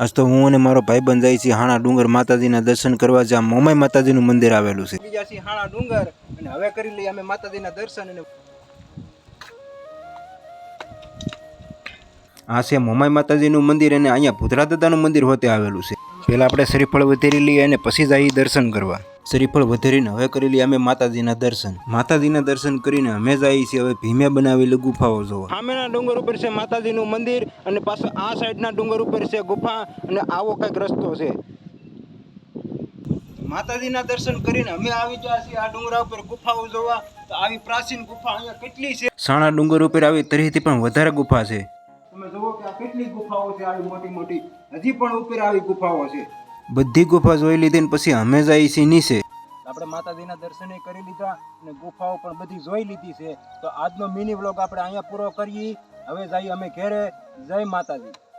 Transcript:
આજ તો હું અને મારો ભાઈબંધ જાય છે હાણા ડુંગર માતાજીના દર્શન કરવા જ્યાં મોમાઈ માતાજીનું મંદિર આવેલું છે. હાણા ડુંગર અને હવે કરી લઈએ અમે માતાજીના દર્શન અને આ છે મોમાઈ માતાજીનું મંદિર અને અહીંયા ભૂતરા દાદાનું મંદિર હોતે આવેલું છે. પહેલાં આપણે શ્રીફળ વધેરી લઈએ અને પછી જ દર્શન કરવા. શ્રીફળ વધેરીને હવે કરી લઈએ અમે માતાજીના દર્શન. માતાજીના દર્શન કરીને અમે જઈએ છીએ હવે ભીમે બનાવેલી ગુફાઓ જોવા. સામેના ડુંગર ઉપર છે માતાજીનું મંદિર અને પાછો આ સાઈડના ડુંગર ઉપર છે ગુફા અને આવો કંઈક રસ્તો છે. માતાજીના દર્શન કરીને અમે આવી ગયા છીએ આ ડુંગરા ઉપર ગુફાઓ જોવા. તો આવી પ્રાચીન ગુફા અહીંયા કેટલી છે? સાણા ડુંગર ઉપર આવી તરીથી પણ વધારે ગુફા છે. તમે જુઓ કે આ કેટલી ગુફાઓ છે આવી મોટી મોટી. હજી પણ ઉપર આવી ગુફાઓ છે. બધી ગુફા જોઈ લીધી ને પછી અમે જઈએ છીએ નીચે. આપણે માતાજીના દર્શન કરી લીધા અને ગુફાઓ પણ બધી જોઈ લીધી છે. તો આજનો મિની વ્લોગ આપણે અહીંયા પૂરો કરીએ. હવે જઈએ અમે ઘેરે. જય માતાજી.